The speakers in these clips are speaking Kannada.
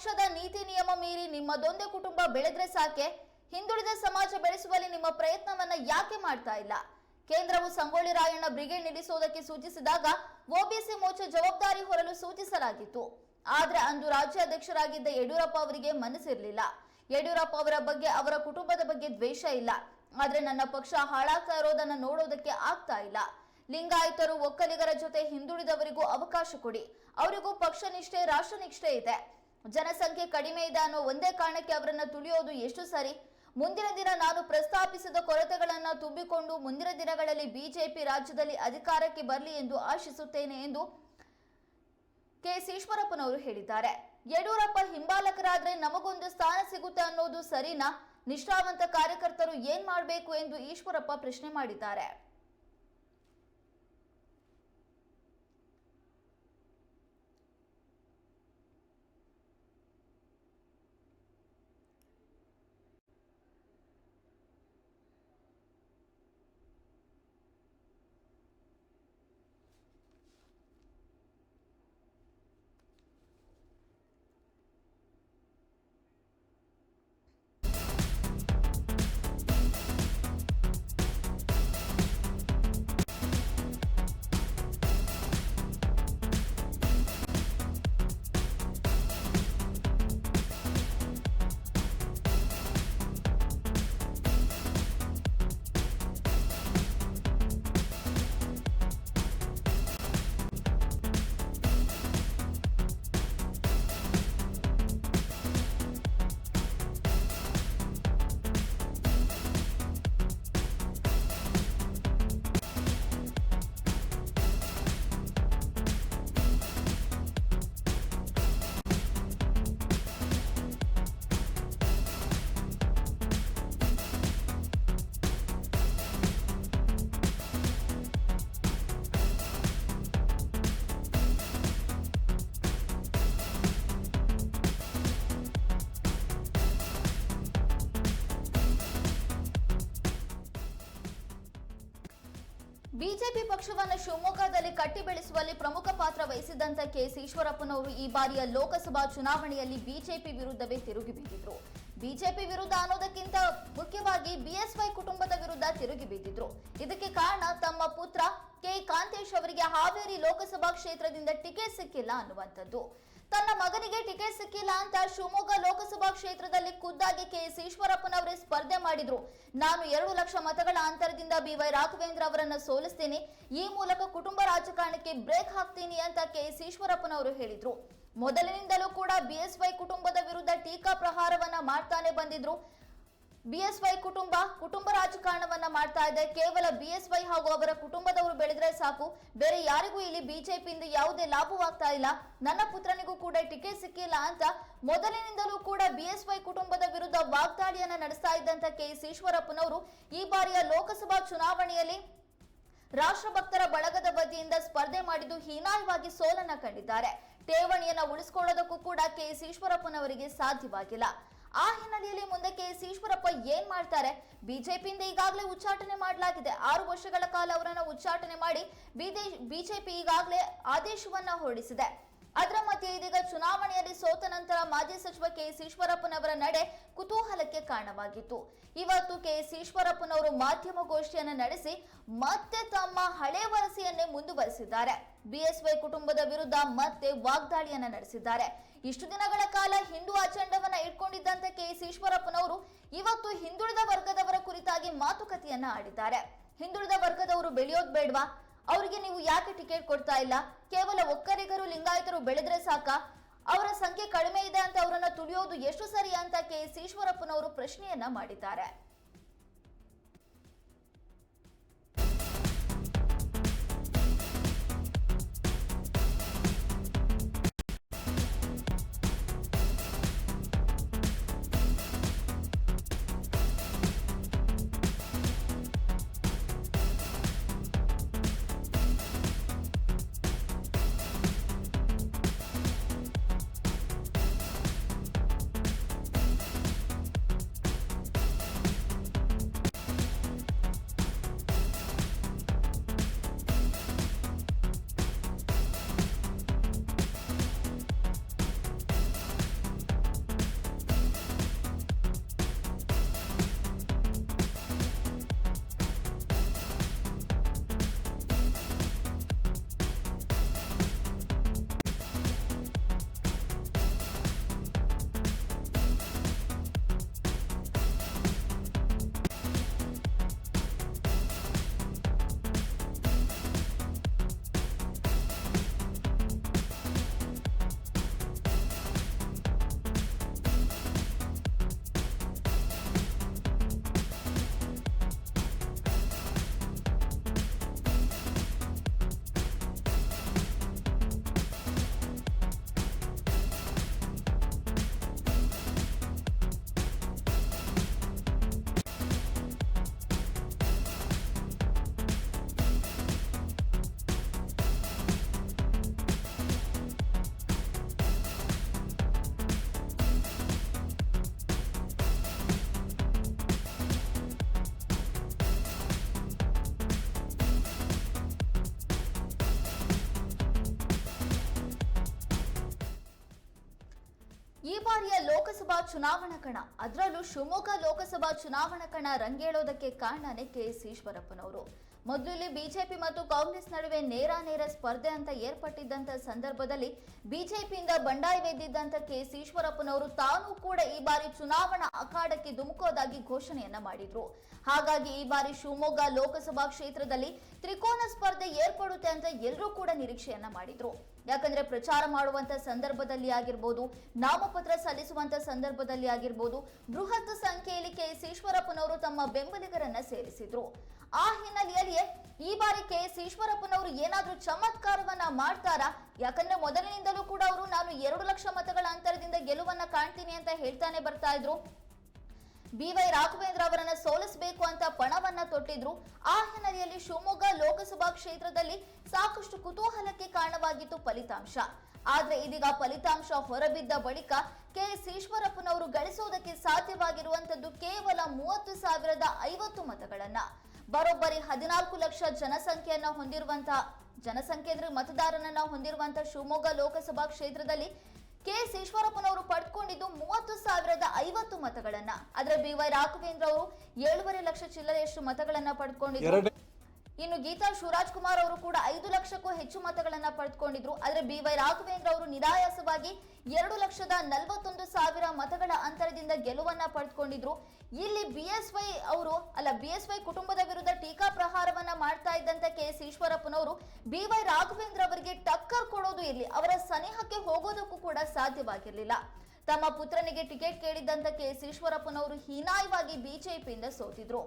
ಪಕ್ಷದ ನೀತಿ ನಿಯಮ ಮೀರಿ ನಿಮ್ಮದೊಂದೇ ಕುಟುಂಬ ಬೆಳೆದ್ರೆ ಸಾಕೆ? ಹಿಂದುಳಿದ ಸಮಾಜ ಬೆಳೆಸುವಲ್ಲಿ ನಿಮ್ಮ ಪ್ರಯತ್ನವನ್ನ ಯಾಕೆ ಮಾಡ್ತಾ ಇಲ್ಲ? ಕೇಂದ್ರವು ಸಂಗೊಳ್ಳಿ ರಾಯಣ್ಣ ಬ್ರಿಗೇಡ್ ನಿಲ್ಲಿಸುವುದಕ್ಕೆ ಸೂಚಿಸಿದಾಗ ಒಬಿಸಿ ಮೋರ್ಚಾ ಜವಾಬ್ದಾರಿ ಹೊರಲು ಸೂಚಿಸಲಾಗಿತ್ತು. ಆದ್ರೆ ಅಂದು ರಾಜ್ಯಾಧ್ಯಕ್ಷರಾಗಿದ್ದ ಯಡಿಯೂರಪ್ಪ ಅವರಿಗೆ ಮನಸ್ಸಿರಲಿಲ್ಲ. ಯಡಿಯೂರಪ್ಪ ಅವರ ಬಗ್ಗೆ, ಅವರ ಕುಟುಂಬದ ಬಗ್ಗೆ ದ್ವೇಷ ಇಲ್ಲ. ಆದ್ರೆ ನನ್ನ ಪಕ್ಷ ಹಾಳಾಗ್ತಾ ಇರೋದನ್ನ ನೋಡೋದಕ್ಕೆ ಆಗ್ತಾ ಇಲ್ಲ. ಲಿಂಗಾಯತರು, ಒಕ್ಕಲಿಗರ ಜೊತೆ ಹಿಂದುಳಿದವರಿಗೂ ಅವಕಾಶ ಕೊಡಿ. ಅವರಿಗೂ ಪಕ್ಷ ನಿಷ್ಠೆ, ರಾಷ್ಟ್ರ ನಿಷ್ಠೆ ಇದೆ. ಜನಸಂಖ್ಯೆ ಕಡಿಮೆ ಇದೆ ಅನ್ನೋ ಒಂದೇ ಕಾರಣಕ್ಕೆ ಅವರನ್ನ ತುಳಿಯೋದು ಎಷ್ಟು ಸರಿ? ಮುಂದಿನ ದಿನ ನಾನು ಪ್ರಸ್ತಾಪಿಸಿದ ಕೊರತೆಗಳನ್ನ ತುಂಬಿಕೊಂಡು ಮುಂದಿನ ದಿನಗಳಲ್ಲಿ ಬಿಜೆಪಿ ರಾಜ್ಯದಲ್ಲಿ ಅಧಿಕಾರಕ್ಕೆ ಬರಲಿ ಎಂದು ಆಶಿಸುತ್ತೇನೆ ಎಂದು ಕೆಎಸ್ ಈಶ್ವರಪ್ಪನವರು ಹೇಳಿದ್ದಾರೆ. ಯಡಿಯೂರಪ್ಪ ಹಿಂಬಾಲಕರಾದ್ರೆ ನಮಗೊಂದು ಸ್ಥಾನ ಸಿಗುತ್ತೆ ಅನ್ನೋದು ಸರಿನಾ? ನಿಷ್ಠಾವಂತ ಕಾರ್ಯಕರ್ತರು ಏನ್ ಮಾಡಬೇಕು ಎಂದು ಈಶ್ವರಪ್ಪ ಪ್ರಶ್ನೆ ಮಾಡಿದ್ದಾರೆ. ಬಿಜೆಪಿ ಪಕ್ಷವನ್ನು ಶಿವಮೊಗ್ಗದಲ್ಲಿ ಕಟ್ಟಿ ಬೆಳೆಸುವಲ್ಲಿ ಪ್ರಮುಖ ಪಾತ್ರ ವಹಿಸಿದಂತ ಕೆಎಸ್ ಈಶ್ವರಪ್ಪನವರು ಈ ಬಾರಿಯ ಲೋಕಸಭಾ ಚುನಾವಣೆಯಲ್ಲಿ ಬಿಜೆಪಿ ವಿರುದ್ಧವೇ ತಿರುಗಿ ಬಿದ್ದಿದ್ರು ಬಿಜೆಪಿ ವಿರುದ್ಧ ಅನ್ನೋದಕ್ಕಿಂತ ಮುಖ್ಯವಾಗಿ ಬಿಎಸ್ವೈ ಕುಟುಂಬದ ವಿರುದ್ಧ ತಿರುಗಿ ಬಿದ್ದಿದ್ರು ಇದಕ್ಕೆ ಕಾರಣ ತಮ್ಮ ಪುತ್ರ ಕೆ ಕಾಂತೇಶ್ ಅವರಿಗೆ ಹಾವೇರಿ ಲೋಕಸಭಾ ಕ್ಷೇತ್ರದಿಂದ ಟಿಕೆಟ್ ಸಿಕ್ಕಿಲ್ಲ ಅನ್ನುವಂಥದ್ದು. ತನ್ನ ಮಗನಿಗೆ ಟಿಕೆಟ್ ಸಿಕ್ಕಿಲ್ಲ ಅಂತ ಶಿವಮೊಗ್ಗ ಲೋಕಸಭಾ ಕ್ಷೇತ್ರದಲ್ಲಿ ಖುದ್ದಾಗಿ ಕೆಎಸ್ ಈಶ್ವರಪ್ಪನವರೇ ಸ್ಪರ್ಧೆ ಮಾಡಿದ್ರು. ನಾನು ಎರಡು ಲಕ್ಷ ಮತಗಳ ಅಂತರದಿಂದ ಬಿವೈ ರಾಘವೇಂದ್ರ ಅವರನ್ನು ಸೋಲಿಸ್ತೇನೆ. ಈ ಮೂಲಕ ಕುಟುಂಬ ರಾಜಕಾರಣಕ್ಕೆ ಬ್ರೇಕ್ ಹಾಕ್ತೀನಿ ಅಂತ ಕೆಎಸ್ ಈಶ್ವರಪ್ಪನವರು ಹೇಳಿದ್ರು. ಮೊದಲಿನಿಂದಲೂ ಕೂಡ ಬಿಎಸ್ವೈ ಕುಟುಂಬದ ವಿರುದ್ಧ ಟೀಕಾ ಪ್ರಹಾರವನ್ನ ಮಾಡ್ತಾನೆ ಬಂದಿದ್ರು. ಬಿಎಸ್ವೈ ಕುಟುಂಬ ಕುಟುಂಬ ರಾಜಕಾರಣವನ್ನ ಮಾಡ್ತಾ ಇದೆ. ಕೇವಲ ಬಿಎಸ್ವೈ ಹಾಗೂ ಅವರ ಕುಟುಂಬದವರು ಬೆಳೆದ್ರೆ ಸಾಕು. ಬೇರೆ ಯಾರಿಗೂ ಇಲ್ಲಿ ಬಿಜೆಪಿಯಿಂದ ಯಾವುದೇ ಲಾಭವಾಗ್ತಾ ಇಲ್ಲ. ನನ್ನ ಪುತ್ರನಿಗೂ ಕೂಡ ಟಿಕೆಟ್ ಸಿಕ್ಕಿಲ್ಲ ಅಂತ ಮೊದಲಿನಿಂದಲೂ ಕೂಡ ಬಿಎಸ್ವೈ ಕುಟುಂಬದ ವಿರುದ್ಧ ವಾಗ್ದಾಳಿಯನ್ನ ನಡೆಸ್ತಾ ಇದ್ದಂತ ಕೆಎಸ್ ಈಶ್ವರಪ್ಪನವರು ಈ ಬಾರಿಯ ಲೋಕಸಭಾ ಚುನಾವಣೆಯಲ್ಲಿ ರಾಷ್ಟ್ರಭಕ್ತರ ಬಳಗದ ವತಿಯಿಂದ ಸ್ಪರ್ಧೆ ಮಾಡಿದ್ದು ಹೀನಾಯವಾಗಿ ಸೋಲನ್ನ ಕಂಡಿದ್ದಾರೆ. ಠೇವಣಿಯನ್ನ ಉಳಿಸಿಕೊಳ್ಳೋದಕ್ಕೂ ಕೂಡ ಕೆಎಸ್ ಈಶ್ವರಪ್ಪನವರಿಗೆ ಸಾಧ್ಯವಾಗಿಲ್ಲ. ಆ ಹಿನ್ನೆಲೆಯಲ್ಲಿ ಮುಂದಕ್ಕೆ ಕೆಎಸ್ ಈಶ್ವರಪ್ಪ ಏನ್ ಮಾಡ್ತಾರೆ? ಬಿಜೆಪಿಯಿಂದ ಈಗಾಗಲೇ ಉಚ್ಚಾಟನೆ ಮಾಡಲಾಗಿದೆ. ಆರು ವರ್ಷಗಳ ಕಾಲ ಅವರನ್ನು ಉಚ್ಚಾಟನೆ ಮಾಡಿ ಬಿಜೆಪಿ ಈಗಾಗಲೇ ಆದೇಶವನ್ನ ಹೊರಡಿಸಿದೆ. ಅದರ ಮಧ್ಯೆ ಇದೀಗ ಚುನಾವಣೆಯಲ್ಲಿ ಸೋತ ನಂತರ ಮಾಜಿ ಸಚಿವ ಕೆಎಸ್ ಈಶ್ವರಪ್ಪನವರ ನಡೆ ಕುತೂಹಲಕ್ಕೆ ಕಾರಣವಾಗಿತ್ತು. ಇವತ್ತು ಕೆ ಎಸ್ ಈಶ್ವರಪ್ಪನವರು ಮಾಧ್ಯಮಗೋಷ್ಠಿಯನ್ನು ನಡೆಸಿ ಮತ್ತೆ ತಮ್ಮ ಹಳೆ ವರಸೆಯನ್ನೇ ಮುಂದುವರೆಸಿದ್ದಾರೆ. ಬಿಎಸ್ವೈ ಕುಟುಂಬದ ವಿರುದ್ಧ ಮತ್ತೆ ವಾಗ್ದಾಳಿಯನ್ನ ನಡೆಸಿದ್ದಾರೆ. ಇಷ್ಟು ದಿನಗಳ ಕಾಲ ಹಿಂದೂ ಅಜೆಂಡವನ್ನ ಇಟ್ಕೊಂಡಿದ್ದಂತ ಕೆಎಸ್ ಈಶ್ವರಪ್ಪನವರು ಇವತ್ತು ಹಿಂದುಳಿದ ವರ್ಗದವರ ಕುರಿತಾಗಿ ಮಾತುಕತೆಯನ್ನ ಆಡಿದ್ದಾರೆ. ಹಿಂದುಳಿದ ವರ್ಗದವರು ಬೆಳೆಯೋದ್ ಬೇಡ್ವಾ? ಅವರಿಗೆ ನೀವು ಯಾಕೆ ಟಿಕೆಟ್ ಕೊಡ್ತಾ ಇಲ್ಲ? ಕೇವಲ ಒಕ್ಕರಿಗರು, ಲಿಂಗಾಯತರು ಬೆಳೆದ್ರೆ ಸಾಕ? ಅವರ ಸಂಖ್ಯೆ ಕಡಿಮೆ ಇದೆ ಅಂತ ಅವರನ್ನ ತುಳಿಯೋದು ಎಷ್ಟು ಸರಿ ಅಂತ ಕೆ ಈಶ್ವರಪ್ಪನವರು ಪ್ರಶ್ನೆಯನ್ನ ಮಾಡಿದ್ದಾರೆ. ಲೋಕಸಭಾ ಚುನಾವಣಾ ಕಣ. ಅದರಲ್ಲೂ ಶಿವಮೊಗ್ಗ ಲೋಕಸಭಾ ಚುನಾವಣಾ ಕಣ ರಂಗೇಳೋದಕ್ಕೆ ಕಾರಣನೇ ಕೆ ಎಸ್ ಈಶ್ವರಪ್ಪನವರು ಮೊದಲು ಇಲ್ಲಿ ಬಿಜೆಪಿ ಮತ್ತು ಕಾಂಗ್ರೆಸ್ ನಡುವೆ ನೇರ ನೇರ ಸ್ಪರ್ಧೆ ಅಂತ ಏರ್ಪಟ್ಟಿದ್ದಂತ ಸಂದರ್ಭದಲ್ಲಿ ಬಿಜೆಪಿಯಿಂದ ಬಂಡಾಯವೆದ್ದಿದ್ದಂತ ಕೆ ಎಸ್ ಈಶ್ವರಪ್ಪನವರು ತಾನೂ ಕೂಡ ಈ ಬಾರಿ ಚುನಾವಣಾ ಅಖಾಡಕ್ಕೆ ಧುಮುಕೋದಾಗಿ ಘೋಷಣೆಯನ್ನ ಮಾಡಿದ್ರು. ಹಾಗಾಗಿ ಈ ಬಾರಿ ಶಿವಮೊಗ್ಗ ಲೋಕಸಭಾ ಕ್ಷೇತ್ರದಲ್ಲಿ ತ್ರಿಕೋನ ಸ್ಪರ್ಧೆ ಏರ್ಪಡುತ್ತೆ ಅಂತ ಎಲ್ಲರೂ ಕೂಡ ನಿರೀಕ್ಷೆಯನ್ನ ಮಾಡಿದ್ರು. ಯಾಕಂದ್ರೆ ಪ್ರಚಾರ ಮಾಡುವಂತ ಸಂದರ್ಭದಲ್ಲಿ ಆಗಿರ್ಬೋದು, ನಾಮಪತ್ರ ಸಲ್ಲಿಸುವಂತ ಸಂದರ್ಭದಲ್ಲಿ ಆಗಿರ್ಬೋದು, ಬೃಹತ್ ಸಂಖ್ಯೆಯಲ್ಲಿ ಕೆ ಎಸ್ ಈಶ್ವರಪ್ಪನವರು ತಮ್ಮ ಬೆಂಬಲಿಗರನ್ನ ಸೇರಿಸಿದ್ರು. ಆ ಹಿನ್ನೆಲೆಯಲ್ಲಿಯೇ ಈ ಬಾರಿ ಕೆ ಎಸ್ ಈಶ್ವರಪ್ಪನವರು ಏನಾದ್ರೂ ಚಮತ್ಕಾರವನ್ನ ಮಾಡ್ತಾರಾ? ಯಾಕಂದ್ರೆ ಮೊದಲಿನಿಂದಲೂ ಕೂಡ ಅವರು ನಾನು ಎರಡು ಲಕ್ಷ ಮತಗಳ ಅಂತರದಿಂದ ಗೆಲುವನ್ನ ಕಾಣ್ತೀನಿ ಅಂತ ಹೇಳ್ತಾನೆ ಬರ್ತಾ ಇದ್ರು. ಬಿವೈ ರಾಘವೇಂದ್ರ ಅವರನ್ನ ಸೋಲಿಸಬೇಕು ಅಂತ ಪಣವನ್ನ ತೊಟ್ಟಿದ್ರು. ಆ ಹಿನ್ನೆಲೆಯಲ್ಲಿ ಶಿವಮೊಗ್ಗ ಲೋಕಸಭಾ ಕ್ಷೇತ್ರದಲ್ಲಿ ಸಾಕಷ್ಟು ಕುತೂಹಲಕ್ಕೆ ಕಾರಣವಾಗಿತ್ತು ಫಲಿತಾಂಶ. ಆದ್ರೆ ಇದೀಗ ಫಲಿತಾಂಶ ಹೊರಬಿದ್ದ ಬಳಿಕ ಕೆ ಎಸ್ ಈಶ್ವರಪ್ಪನವರು ಗಳಿಸುವುದಕ್ಕೆ ಸಾಧ್ಯವಾಗಿರುವಂತದ್ದು ಕೇವಲ ಮೂವತ್ತು ಸಾವಿರದ ಐವತ್ತು ಮತಗಳನ್ನ. ಬರೋಬ್ಬರಿ ಹದಿನಾಲ್ಕು ಲಕ್ಷ ಜನಸಂಖ್ಯೆಯನ್ನ ಹೊಂದಿರುವಂತಹ ಜನಸಂಖ್ಯೆ ಅಂದ್ರೆ ಮತದಾರನನ್ನ ಹೊಂದಿರುವಂತಹ ಶಿವಮೊಗ್ಗ ಲೋಕಸಭಾ ಕ್ಷೇತ್ರದಲ್ಲಿ ಕೆ ಎಸ್ ಈಶ್ವರಪ್ಪನವರು ಪಡೆದುಕೊಂಡಿದ್ದು ಮೂವತ್ತು ಸಾವಿರದ ಐವತ್ತು ಮತಗಳನ್ನ. ಆದ್ರೆ ಬಿ ವೈ ರಾಘವೇಂದ್ರ ಅವರು ಏಳುವರೆ ಲಕ್ಷ ಚಿಲ್ಲರೆಯಷ್ಟು ಮತಗಳನ್ನ ಪಡ್ಕೊಂಡಿದ್ರು. ಇನ್ನು ಗೀತಾ ಶಿವರಾಜ್ ಕುಮಾರ್ ಅವರು ಕೂಡ ಐದು ಲಕ್ಷಕ್ಕೂ ಹೆಚ್ಚು ಮತಗಳನ್ನ ಪಡೆದುಕೊಂಡಿದ್ರು ಆದ್ರೆ ಬಿ ವೈ ರಾಘವೇಂದ್ರ ಅವರು ನಿರಾಯಾಸವಾಗಿ ಎರಡು ಲಕ್ಷದ ನಲವತ್ತೊಂದು ಸಾವಿರ ಮತಗಳ ಅಂತರದಿಂದ ಗೆಲುವನ್ನ ಪಡೆದುಕೊಂಡಿದ್ರು ಇಲ್ಲಿ ಬಿಎಸ್ವೈ ಅವರು ಅಲ್ಲ ಬಿಎಸ್ವೈ ಕುಟುಂಬದ ವಿರುದ್ಧ ಟೀಕಾ ಪ್ರಹಾರವನ್ನ ಮಾಡ್ತಾ ಇದ್ದಂತ ಕೆ ಎಸ್ ಈಶ್ವರಪ್ಪನವರು ಬಿ ವೈ ರಾಘವೇಂದ್ರ ಅವರಿಗೆ ಟಕ್ಕರ್ ಕೊಡೋದು ಇರ್ಲಿ ಅವರ ಸನಿಹಕ್ಕೆ ಹೋಗೋದಕ್ಕೂ ಕೂಡ ಸಾಧ್ಯವಾಗಿರಲಿಲ್ಲ. ತಮ್ಮ ಪುತ್ರನಿಗೆ ಟಿಕೆಟ್ ಕೇಳಿದ್ದಂತ ಕೆಎಸ್ ಈಶ್ವರಪ್ಪನವರು ಹೀನಾಯವಾಗಿ ಬಿಜೆಪಿಯಿಂದ ಸೋತಿದ್ರು.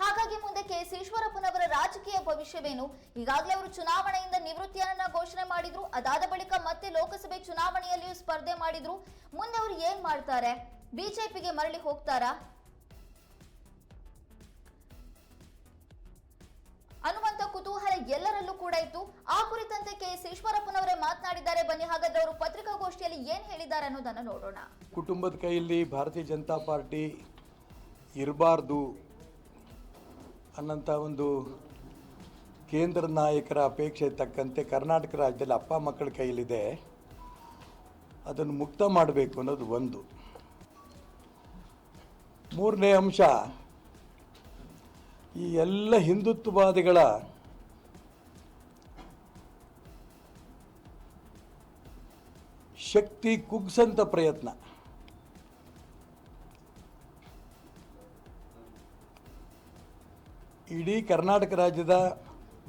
ಹಾಗಾಗಿ ಮುಂದೆ ಕೆಎಸ್ ಈಶ್ವರಪ್ಪನವರ ರಾಜಕೀಯ ಭವಿಷ್ಯವೇನು? ಈಗಾಗಲೇ ಅವರು ಚುನಾವಣೆಯಿಂದ ನಿವೃತ್ತಿಯನ್ನ ಘೋಷಣೆ ಮಾಡಿದ್ರು. ಅದಾದ ಬಳಿಕ ಮತ್ತೆ ಲೋಕಸಭೆ ಚುನಾವಣೆಯಲ್ಲಿಯೂ ಸ್ಪರ್ಧೆ ಮಾಡಿದ್ರು. ಮುಂದೆ ಅವರು ಏನ್ ಮಾಡ್ತಾರೆ? ಬಿಜೆಪಿಗೆ ಮರಳಿ ಹೋಗ್ತಾರಾ? ಅನ್ನುವಂತ ಕುತೂಹಲ ಎಲ್ಲರಲ್ಲೂ ಕೂಡ ಇತ್ತು. ಆ ಕುರಿತಂತೆ ಕೆ ಎಸ್ ಈಶ್ವರಪ್ಪನವರೇ ಮಾತನಾಡಿದ್ದಾರೆ. ಬನ್ನಿ, ಹಾಗಾದ್ರೆ ಅವರು ಪತ್ರಿಕಾಗೋಷ್ಠಿಯಲ್ಲಿ ಏನ್ ಹೇಳಿದ್ದಾರೆ ಅನ್ನೋದನ್ನ ನೋಡೋಣ. ಕುಟುಂಬದ ಕೈಯಲ್ಲಿ ಭಾರತೀಯ ಜನತಾ ಪಾರ್ಟಿ ಇರಬಾರ್ದು ಅನ್ನಂತ ಒಂದು ಕೇಂದ್ರ ನಾಯಕರ ಅಪೇಕ್ಷೆ ತಕ್ಕಂತೆ ಕರ್ನಾಟಕ ರಾಜ್ಯದಲ್ಲಿ ಅಪ್ಪ ಮಕ್ಕಳ ಕೈಯಲ್ಲಿದೆ. ಅದನ್ನು ಮುಕ್ತ ಮಾಡಬೇಕು ಅನ್ನೋದು ಒಂದು. ಮೂರನೇ ಅಂಶ ಈ ಎಲ್ಲ ಹಿಂದುತ್ವವಾದಿಗಳ ಶಕ್ತಿ ಕುಗ್ಸಂತ ಪ್ರಯತ್ನ. ಇಡೀ ಕರ್ನಾಟಕ ರಾಜ್ಯದ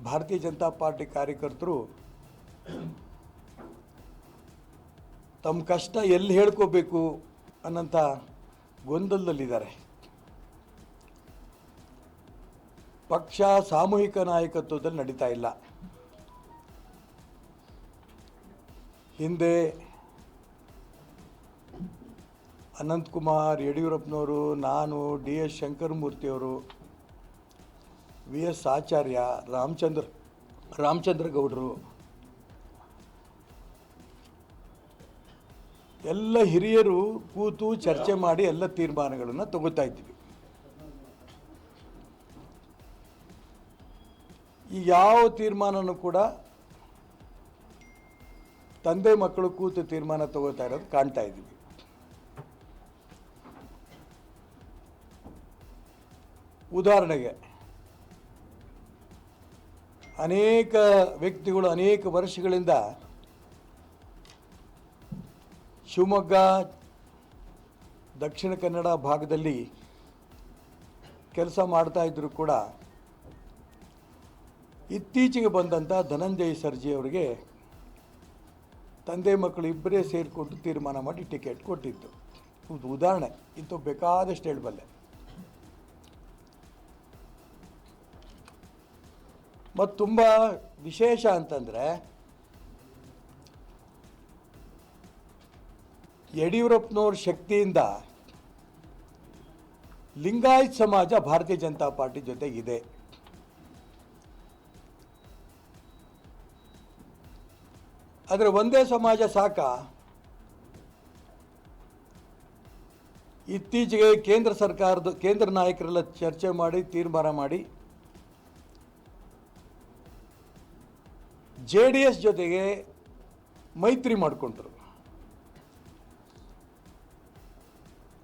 ಭಾರತೀಯ ಜನತಾ ಪಾರ್ಟಿ ಕಾರ್ಯಕರ್ತರು ತಮ್ಮ ಕಷ್ಟ ಎಲ್ಲಿ ಹೇಳ್ಕೋಬೇಕು ಅನ್ನೋಂಥ ಗೊಂದಲದಲ್ಲಿದ್ದಾರೆ. ಪಕ್ಷ ಸಾಮೂಹಿಕ ನಾಯಕತ್ವದಲ್ಲಿ ನಡೀತಾ ಇಲ್ಲ. ಹಿಂದೆ ಅನಂತಕುಮಾರ್ ಯಡಿಯೂರಪ್ಪನವರು, ನಾನು, ಡಿ ಎಸ್ ಶಂಕರಮೂರ್ತಿಯವರು ವಿ ಎಸ್ ಆಚಾರ್ಯ, ರಾಮಚಂದ್ರ ರಾಮಚಂದ್ರ ಗೌಡರು, ಎಲ್ಲ ಹಿರಿಯರು ಕೂತು ಚರ್ಚೆ ಮಾಡಿ ಎಲ್ಲ ತೀರ್ಮಾನಗಳನ್ನು ತಗೋತಾ ಇದ್ದೀವಿ ಈ ಯಾವ ತೀರ್ಮಾನನೂ ಕೂಡ ತಂದೆ ಮಕ್ಕಳು ಕೂತು ತೀರ್ಮಾನ ತಗೋತಾ ಇರೋದು ಕಾಣ್ತಾ ಇದ್ದೀವಿ. ಉದಾಹರಣೆಗೆ, ಅನೇಕ ವ್ಯಕ್ತಿಗಳು ಅನೇಕ ವರ್ಷಗಳಿಂದ ಶಿವಮೊಗ್ಗ, ದಕ್ಷಿಣ ಕನ್ನಡ ಭಾಗದಲ್ಲಿ ಕೆಲಸ ಮಾಡ್ತಾ ಇದ್ದರೂ ಕೂಡ ಇತ್ತೀಚೆಗೆ ಬಂದಂಥ ಧನಂಜಯ ಸರ್ಜಿ ಅವರಿಗೆ ತಂದೆ ಮಕ್ಕಳು ಇಬ್ಬರೇ ಸೇರಿಕೊಂಡು ತೀರ್ಮಾನ ಮಾಡಿ ಟಿಕೆಟ್ ಕೊಟ್ಟಿದ್ದು. ಒಂದು ಉದಾಹರಣೆ ಇಂಥ ಬೇಕಾದಷ್ಟು ಹೇಳಬಲ್ಲೆ. ಮತ್ತು ತುಂಬ ವಿಶೇಷ ಅಂತಂದರೆ, ಯಡಿಯೂರಪ್ಪನವ್ರ ಶಕ್ತಿಯಿಂದ ಲಿಂಗಾಯತ್ ಸಮಾಜ ಭಾರತೀಯ ಜನತಾ ಪಾರ್ಟಿ ಜೊತೆಗಿದೆ. ಆದರೆ ಒಂದೇ ಸಮಾಜ ಸಾಕ? ಇತ್ತೀಚೆಗೆ ಕೇಂದ್ರ ಸರ್ಕಾರದ, ಕೇಂದ್ರ ನಾಯಕರೆಲ್ಲ ಚರ್ಚೆ ಮಾಡಿ, ತೀರ್ಮಾನ ಮಾಡಿ, ಜೆ ಡಿ ಎಸ್ ಜೊತೆಗೆ ಮೈತ್ರಿ ಮಾಡಿಕೊಂಡ್ರು.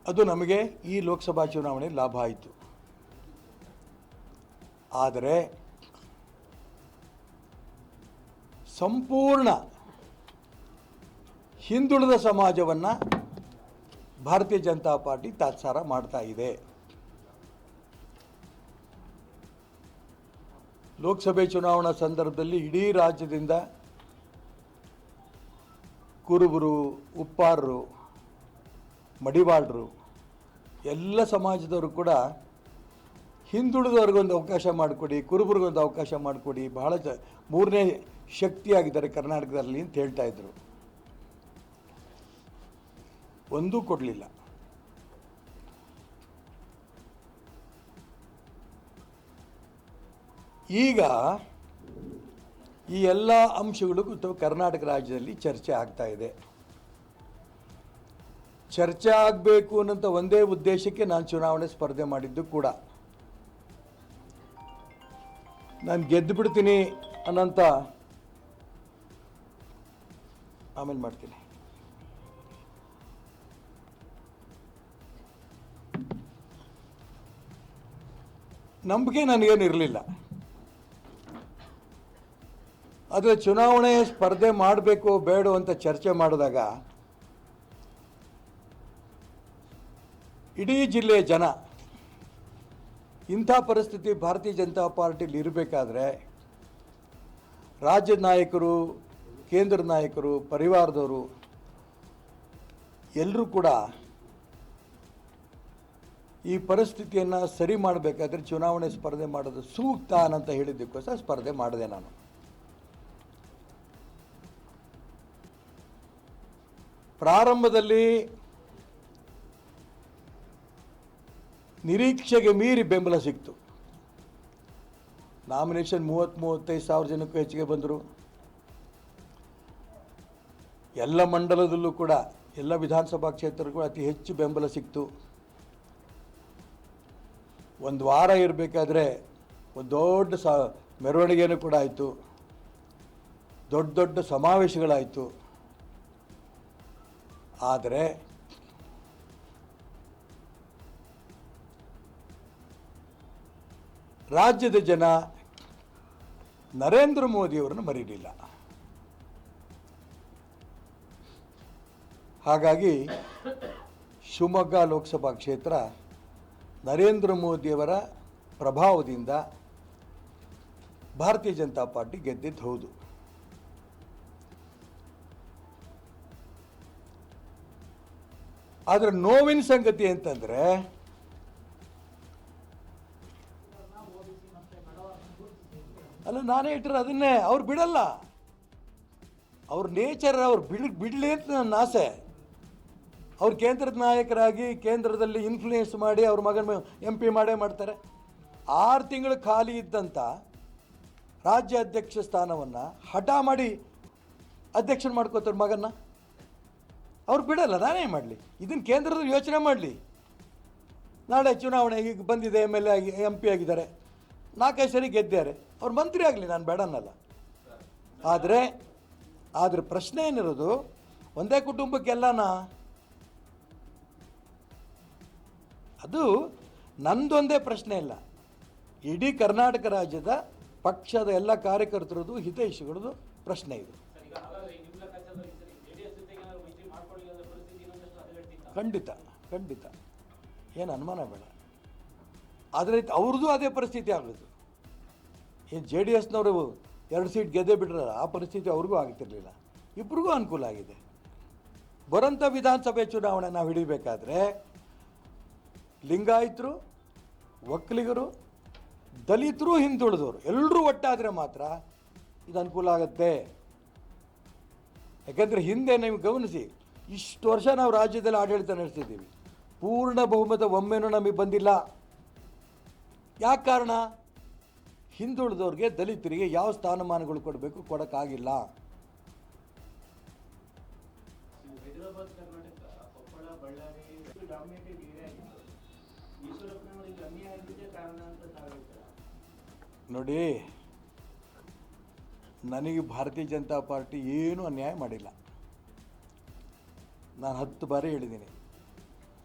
ಅದು ನಮಗೆ ಈ ಲೋಕಸಭಾ ಚುನಾವಣೆ ಲಾಭ ಆಯಿತು. ಆದರೆ ಸಂಪೂರ್ಣ ಹಿಂದುಳಿದ ಸಮಾಜವನ್ನು ಭಾರತೀಯ ಜನತಾ ಪಾರ್ಟಿ ತಾತ್ಸಾರ ಮಾಡ್ತಾ ಇದೆ. ಲೋಕಸಭೆ ಚುನಾವಣಾ ಸಂದರ್ಭದಲ್ಲಿ ಇಡೀ ರಾಜ್ಯದಿಂದ ಕುರುಬರು, ಉಪ್ಪಾರರು, ಮಡಿವಾಳರು, ಎಲ್ಲ ಸಮಾಜದವರು ಕೂಡ ಹಿಂದುಳಿದವ್ರಿಗೊಂದು ಅವಕಾಶ ಮಾಡಿಕೊಡಿ ಕುರುಬರಿಗೊಂದು ಅವಕಾಶ ಮಾಡಿಕೊಡಿ, ಬಹಳ ಮೂರನೇ ಶಕ್ತಿಯಾಗಿದ್ದಾರೆ ಕರ್ನಾಟಕದಲ್ಲಿ ಅಂತ ಹೇಳ್ತಾ ಇದ್ರು. ಒಂದೂ ಕೊಡಲಿಲ್ಲ. ಈಗ ಈ ಎಲ್ಲ ಅಂಶಗಳು ಕರ್ನಾಟಕ ರಾಜ್ಯದಲ್ಲಿ ಚರ್ಚೆ ಆಗ್ತಾ ಇದೆ. ಚರ್ಚೆ ಆಗಬೇಕು ಅನ್ನೋಂಥ ಒಂದೇ ಉದ್ದೇಶಕ್ಕೆ ನಾನು ಚುನಾವಣೆ ಸ್ಪರ್ಧೆ ಮಾಡಿದ್ದು ಕೂಡ. ನಾನು ಗೆದ್ದು ಬಿಡ್ತೀನಿ ಅನ್ನೋಂಥ ಆಮೇಲೆ ಮಾಡ್ತೀನಿ. ನಂಬಿಕೆ ನನಗೇನಿರಲಿಲ್ಲ ಆದರೆ ಚುನಾವಣೆ ಸ್ಪರ್ಧೆ ಮಾಡಬೇಕು ಬೇಡ ಅಂತ ಚರ್ಚೆ ಮಾಡಿದಾಗ ಇಡೀ ಜಿಲ್ಲೆಯ ಜನ ಇಂಥ ಪರಿಸ್ಥಿತಿ ಭಾರತೀಯ ಜನತಾ ಪಾರ್ಟಿಲಿ ಇರಬೇಕಾದ್ರೆ ರಾಜ್ಯದ ನಾಯಕರು, ಕೇಂದ್ರ ನಾಯಕರು, ಪರಿವಾರದವರು ಎಲ್ಲರೂ ಕೂಡ ಈ ಪರಿಸ್ಥಿತಿಯನ್ನು ಸರಿ ಮಾಡಬೇಕಾದ್ರೆ ಚುನಾವಣೆ ಸ್ಪರ್ಧೆ ಮಾಡೋದು ಸೂಕ್ತ ಅಂತ ಹೇಳಿದ್ದಕ್ಕೋಸ್ಕರ ಸ್ಪರ್ಧೆ ಮಾಡಿದೆ ನಾನು. ಪ್ರಾರಂಭದಲ್ಲಿ ನಿರೀಕ್ಷೆಗೆ ಮೀರಿ ಬೆಂಬಲ ಸಿಕ್ತು. ನಾಮಿನೇಷನ್ ಮೂವತ್ತು ಮೂವತ್ತೈದು ಸಾವಿರ ಜನಕ್ಕೂ ಹೆಚ್ಚಿಗೆ ಬಂದರು. ಎಲ್ಲ ಮಂಡಲದಲ್ಲೂ ಕೂಡ, ಎಲ್ಲ ವಿಧಾನಸಭಾ ಕ್ಷೇತ್ರಕ್ಕೂ ಅತಿ ಹೆಚ್ಚು ಬೆಂಬಲ ಸಿಕ್ತು. ಒಂದು ವಾರ ಇರಬೇಕಾದ್ರೆ ಒಂದು ದೊಡ್ಡ ಸ ಮೆರವಣಿಗೆಯೂ ಕೂಡ ಆಯಿತು. ದೊಡ್ಡ ದೊಡ್ಡ ಸಮಾವೇಶಗಳಾಯಿತು. ಆದರೆ ರಾಜ್ಯದ ಜನ ನರೇಂದ್ರ ಮೋದಿಯವರನ್ನು ಮರೀಲಿಲ್ಲ. ಹಾಗಾಗಿ ಶಿವಮೊಗ್ಗ ಲೋಕಸಭಾ ಕ್ಷೇತ್ರ ನರೇಂದ್ರ ಮೋದಿಯವರ ಪ್ರಭಾವದಿಂದ ಭಾರತೀಯ ಜನತಾ ಪಾರ್ಟಿ ಗೆದ್ದಿದ್ದು ಹೌದು. ಆದರೆ ನೋವಿನ ಸಂಗತಿ ಅಂತಂದರೆ ಅಲ್ಲ, ನಾನೇ ಇಟ್ಟರೆ ಅದನ್ನೇ, ಅವ್ರು ಬಿಡಲ್ಲ. ಅವ್ರ ನೇಚರ್, ಅವ್ರು ಬಿಡ್, ಬಿಡಲಿ ಅಂತ ನನ್ನ ಆಸೆ. ಅವ್ರು ಕೇಂದ್ರದ ನಾಯಕರಾಗಿ ಕೇಂದ್ರದಲ್ಲಿ ಇನ್ಫ್ಲೂಯೆನ್ಸ್ ಮಾಡಿ ಅವ್ರ ಮಗನ ಎಂ ಪಿ ಮಾಡೇ ಮಾಡ್ತಾರೆ. ಆರು ತಿಂಗಳು ಖಾಲಿ ಇದ್ದಂಥ ರಾಜ್ಯ ಅಧ್ಯಕ್ಷ ಸ್ಥಾನವನ್ನು ಹಠ ಮಾಡಿ ಅಧ್ಯಕ್ಷನ ಮಾಡ್ಕೋತಾರೆ ಮಗನ್ನ. ಅವ್ರು ಬಿಡಲ್ಲ, ನಾನೇ ಮಾಡಲಿ. ಇದನ್ನು ಕೇಂದ್ರದಲ್ಲಿ ಯೋಚನೆ ಮಾಡಲಿ. ನಾಳೆ ಚುನಾವಣೆ ಈಗ ಬಂದಿದೆ ಎಂ ಎಲ್ ಎ ಆಗಿ ಎಂ ಪಿ ಆಗಿದ್ದಾರೆ. ನಾಲ್ಕೈದು ಸರಿ ಗೆದ್ದಾರೆ ಅವ್ರು ಮಂತ್ರಿ ಆಗಲಿ, ನಾನು ಬೇಡನ್ನಲ್ಲ ಆದರೆ ಆದರೆ ಪ್ರಶ್ನೆ ಏನಿರೋದು, ಒಂದೇ ಕುಟುಂಬಕ್ಕೆಲ್ಲನಾ ಅದು ನಂದೊಂದೇ ಪ್ರಶ್ನೆ ಇಲ್ಲ. ಇಡೀ ಕರ್ನಾಟಕ ರಾಜ್ಯದ ಪಕ್ಷದ ಎಲ್ಲ ಕಾರ್ಯಕರ್ತರದ್ದು, ಹಿತೈಷಿಗಳದ್ದು ಪ್ರಶ್ನೆ ಇದು. ಖಂಡಿತ ಖಂಡಿತ. ಏನು ಅನುಮಾನ ಬೇಡ. ಆದರೆ ಅವ್ರದ್ದು ಅದೇ ಪರಿಸ್ಥಿತಿ ಆಗೋದು ಏನು ಜೆ ಡಿ ಎಸ್ನವರು ಎರಡು ಸೀಟ್ ಗೆದ್ದೇ ಬಿಟ್ರಲ್ಲ ಆ ಪರಿಸ್ಥಿತಿ ಅವ್ರಿಗೂ ಆಗ್ತಿರಲಿಲ್ಲ. ಇಬ್ರಿಗೂ ಅನುಕೂಲ ಆಗಿದೆ. ಬರೋಂಥ ವಿಧಾನಸಭೆ ಚುನಾವಣೆ ನಾವು ಹಿಡಿಬೇಕಾದ್ರೆ ಲಿಂಗಾಯತರು ಒಕ್ಕಲಿಗರು ದಲಿತರು, ಹಿಂದುಳಿದವರು ಎಲ್ಲರೂ ಒಟ್ಟಾದರೆ ಮಾತ್ರ ಇದು ಅನುಕೂಲ ಆಗುತ್ತೆ. ಯಾಕೆಂದರೆ ಹಿಂದೆ ನೀವು ಗಮನಿಸಿ, ಇಷ್ಟು ವರ್ಷ ನಾವು ರಾಜ್ಯದಲ್ಲಿ ಆಡಳಿತ ನಡೆಸ್ತಿದ್ದೀವಿ. ಪೂರ್ಣ ಬಹುಮತ ಒಮ್ಮೆನೂ ನಮಗೆ ಬಂದಿಲ್ಲ. ಯಾಕೆ ಕಾರಣ? ಹಿಂದುಳಿದವ್ರಿಗೆ, ದಲಿತರಿಗೆ ಯಾವ ಸ್ಥಾನಮಾನಗಳು ಕೊಡಬೇಕು, ಕೊಡೋಕ್ಕಾಗಿಲ್ಲ. ಹೈದರಾಬಾದ್, ಕರ್ನಾಟಕ, ಕೊಪ್ಪಳ, ಬಳ್ಳಾರಿ ನೋಡಿ, ನನಗೆ ಭಾರತೀಯ ಜನತಾ ಪಾರ್ಟಿ ಏನೂ ಅನ್ಯಾಯ ಮಾಡಿಲ್ಲ. ನಾನು ಹತ್ತು ಬಾರಿ ಹೇಳಿದ್ದೀನಿ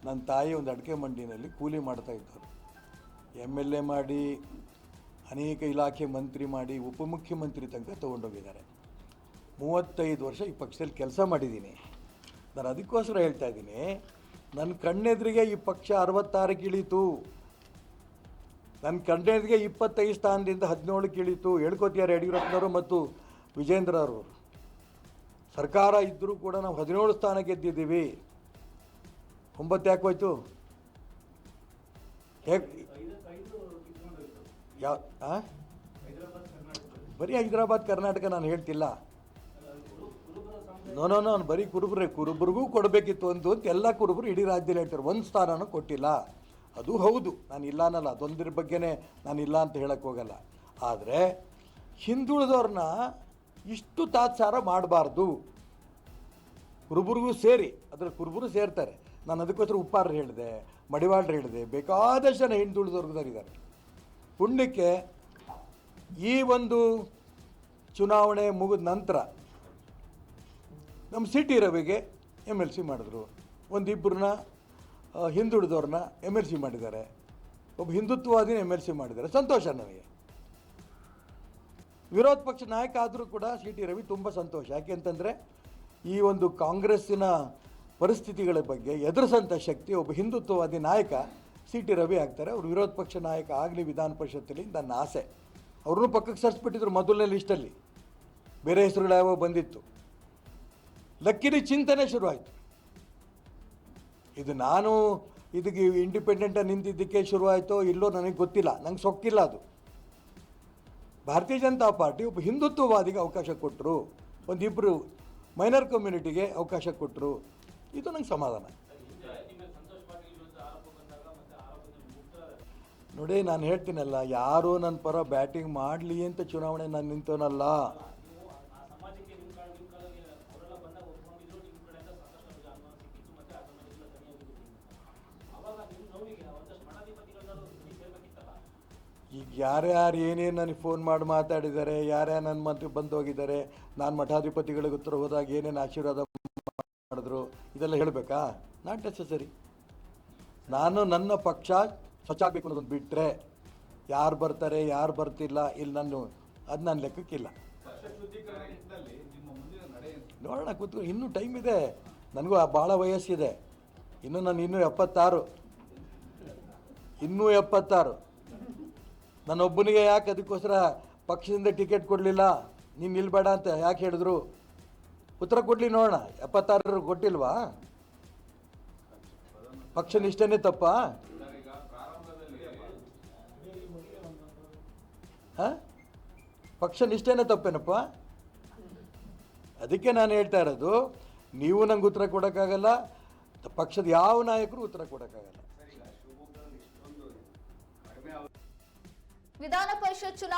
ನನ್ನ ತಾಯಿ ಒಂದು ಅಡಿಕೆ ಮಂಡಿನಲ್ಲಿ ಕೂಲಿ ಮಾಡ್ತಾ ಇದ್ದರು ಎಂ ಎಲ್ ಎ ಮಾಡಿ, ಅನೇಕ ಇಲಾಖೆ ಮಂತ್ರಿ ಮಾಡಿ, ಉಪಮುಖ್ಯಮಂತ್ರಿ ತನಕ ತೊಗೊಂಡೋಗಿದ್ದಾರೆ. ಮೂವತ್ತೈದು ವರ್ಷ ಈ ಪಕ್ಷದಲ್ಲಿ ಕೆಲಸ ಮಾಡಿದ್ದೀನಿ ನಾನು ಅದಕ್ಕೋಸ್ಕರ ಹೇಳ್ತಾ ಇದ್ದೀನಿ ನನ್ನ ಕಣ್ಣೆದುರಿಗೆ ಈ ಪಕ್ಷ ಅರವತ್ತಾರಕ್ಕೆ ಇಳೀತು ನನ್ನ ಕಣ್ಣೆದುರಿಗೆ ಇಪ್ಪತ್ತೈದು ಸ್ಥಾನದಿಂದ ಹದಿನೇಳಕ್ಕೆ ಇಳೀತು ಹೇಳ್ಕೊತಿದ್ದಾರೆ ಯಡಿಯೂರಪ್ಪನವರು ಮತ್ತು ವಿಜೇಂದ್ರ ಅವರು ಸರ್ಕಾರ ಇದ್ದರೂ ಕೂಡ ನಾವು ಹದಿನೇಳು ಸ್ಥಾನ ಗೆದ್ದಿದ್ದೀವಿ. ಒಂಬತ್ತು ಯಾಕೆ ಹೋಯ್ತು? ಹೇಗೆ? ಯಾವ ಬರೀ ಹೈದರಾಬಾದ್ ಕರ್ನಾಟಕ ನಾನು ಹೇಳ್ತಿಲ್ಲ. ನೋ ನಾನು ಬರೀ ಕುರುಬ್ರೆ, ಕುರುಬರಿಗೂ ಕೊಡಬೇಕಿತ್ತು ಅಂತ ಅಂತ ಎಲ್ಲ ಕುರುಬರು ಇಡೀ ರಾಜ್ಯದಲ್ಲಿ ಹೇಳ್ತಾರೆ. ಒಂದು ಸ್ಥಾನನೂ ಕೊಟ್ಟಿಲ್ಲ. ಅದು ಹೌದು. ನಾನು ಇಲ್ಲ ಅನ್ನಲ್ಲ. ಅದೊಂದ್ರ ಬಗ್ಗೆನೇ ನಾನು ಇಲ್ಲ ಅಂತ ಹೇಳಕ್ಕೆ ಹೋಗಲ್ಲ. ಆದರೆ ಹಿಂದುಳಿದವ್ರನ್ನ ಇಷ್ಟು ತಾತ್ಸಾರ ಮಾಡಬಾರ್ದು. ಕುರುಬರಿಗೂ ಸೇರಿ ಅದರ ಕುರುಬರು ಸೇರ್ತಾರೆ. ನಾನು ಅದಕ್ಕೋಸ್ಕರ ಉಪ್ಪಾರ್ರು ಹೇಳಿದೆ, ಮಡಿವಾಳ್ರು ಹೇಳಿದೆ, ಬೇಕಾದಷ್ಟು ಜನ ಹಿಂದುಳಿದವ್ರಿದ್ದಾರೆ ಪುಣ್ಯಕ್ಕೆ ಈ ಒಂದು ಚುನಾವಣೆ ಮುಗಿದ ನಂತರ ನಮ್ಮ ಸಿಟಿ ರವಿಗೆ ಎಂ ಎಲ್ ಸಿ ಮಾಡಿದ್ರು. ಒಂದಿಬ್ಬರನ್ನ ಹಿಂದುಳಿದವ್ರನ್ನ ಎಂ ಎಲ್ ಸಿ ಮಾಡಿದ್ದಾರೆ. ಒಬ್ಬ ಹಿಂದುತ್ವವಾದಿನ ಎಂ ಎಲ್ ಸಿ ಮಾಡಿದ್ದಾರೆ. ಸಂತೋಷ ನನಗೆ. ವಿರೋಧ ಪಕ್ಷ ನಾಯಕ ಆದರೂ ಕೂಡ ಸಿ ಟಿ ರವಿ ತುಂಬ ಸಂತೋಷ. ಯಾಕೆ ಅಂತಂದರೆ, ಈ ಒಂದು ಕಾಂಗ್ರೆಸ್ಸಿನ ಪರಿಸ್ಥಿತಿಗಳ ಬಗ್ಗೆ ಎದುರಿಸಂಥ ಶಕ್ತಿ ಒಬ್ಬ ಹಿಂದುತ್ವವಾದಿ ನಾಯಕ ಸಿ ಟಿ ರವಿ ಆಗ್ತಾರೆ. ಅವರು ವಿರೋಧ ಪಕ್ಷ ನಾಯಕ ಆಗಲಿ ವಿಧಾನ ಪರಿಷತ್ತಲ್ಲಿ ನನ್ನ ಆಸೆ. ಅವ್ರನ್ನೂ ಪಕ್ಕಕ್ಕೆ ಸರಿಸ್ಬಿಟ್ಟಿದ್ರು ಮೊದಲನೇ ಲಿಸ್ಟಲ್ಲಿ ಬೇರೆ ಹೆಸರುಗಳು ಯಾವ ಬಂದಿತ್ತು. ಲಕ್ಕಿರಿ ಚಿಂತನೆ ಶುರುವಾಯಿತು. ಇದು ನಾನು ಇದಕ್ಕೆ ಇಂಡಿಪೆಂಡೆಂಟಾಗಿ ನಿಂತಿದ್ದಕ್ಕೆ ಶುರುವಾಯಿತೋ ಇಲ್ಲೋ ನನಗೆ ಗೊತ್ತಿಲ್ಲ. ನಂಗೆ ಸೊಕ್ಕಿಲ್ಲ ಅದು. ಭಾರತೀಯ ಜನತಾ ಪಾರ್ಟಿ ಒಬ್ಬ ಹಿಂದುತ್ವವಾದಿಗೆ ಅವಕಾಶ ಕೊಟ್ಟರು ಒಂದಿಬ್ಬರು ಮೈನರ್ ಕಮ್ಯುನಿಟಿಗೆ ಅವಕಾಶ ಕೊಟ್ಟರು ಇದು ನಂಗೆ ಸಮಾಧಾನ. ನೋಡಿ, ನಾನು ಹೇಳ್ತೀನಲ್ಲ, ಯಾರು ನನ್ನ ಪರ ಬ್ಯಾಟಿಂಗ್ ಮಾಡಲಿ ಅಂತ ಚುನಾವಣೆ ನಾನು ನಿಂತವನಲ್ಲ. ಈಗ ಯಾರ್ಯಾರು ಏನೇನು ನನಗೆ ಫೋನ್ ಮಾಡಿ ಮಾತಾಡಿದ್ದಾರೆ ಯಾರ್ಯಾರು ನನ್ನ ಮಂತ್ರಿ ಬಂದು ಹೋಗಿದ್ದಾರೆ ನಾನು ಮಠಾಧಿಪತಿಗಳಿಗೆ ಉತ್ತರ ಹೋದಾಗ ಏನೇನು ಆಶೀರ್ವಾದ ಮಾಡಿದ್ರು, ಇದೆಲ್ಲ ಹೇಳಬೇಕಾ? ನಾಟ್ ನೆಸಸರಿ ನಾನು ನನ್ನ ಪಕ್ಷ ಸ್ವಚ್ಛಾಗಬೇಕು ಅನ್ನೋದನ್ನು ಬಿಟ್ಟರೆ ಯಾರು ಬರ್ತಾರೆ, ಯಾರು ಬರ್ತಿಲ್ಲ ಇಲ್ಲಿ ನಾನು ಅದು ನನ್ನ ಲೆಕ್ಕಕ್ಕಿಲ್ಲ. ನೋಡೋಣ ಕೂತು ಇನ್ನೂ ಟೈಮ್ ಇದೆ. ನನಗೂ ಭಾಳ ವಯಸ್ಸಿದೆ. ಇನ್ನು ನಾನು ಇನ್ನೂ ಎಪ್ಪತ್ತಾರು. ಇನ್ನೂ ಎಪ್ಪತ್ತಾರು. ನನ್ನೊಬ್ಬನಿಗೆ ಯಾಕೆ ಅದಕ್ಕೋಸ್ಕರ ಪಕ್ಷದಿಂದ ಟಿಕೆಟ್ ಕೊಡಲಿಲ್ಲ? ನೀನು ನಿಲ್ಬೇಡ ಅಂತ ಯಾಕೆ ಹೇಳಿದ್ರು? ಉತ್ತರ ಕೊಡಲಿ ನೋಡೋಣ. ಎಪ್ಪತ್ತಾರರು ಕೊಟ್ಟಿಲ್ವಾ? ಪಕ್ಷ ನಿಷ್ಠೆನೇ ತಪ್ಪಾ? ಹಾಂ? ಪಕ್ಷ ನಿಷ್ಠೆನೇ ತಪ್ಪೇನಪ್ಪ? ಅದಕ್ಕೆ ನಾನು ಹೇಳ್ತಾ ಇರೋದು, ನೀವು ನಂಗೆ ಉತ್ತರ ಕೊಡೋಕ್ಕಾಗಲ್ಲ, ಪಕ್ಷದ ಯಾವ ನಾಯಕರು ಉತ್ತರ ಕೊಡೋಕ್ಕಾಗಲ್ಲ. ವಿಧಾನ ಪರಿಷತ್ ಚುನಾವಣೆ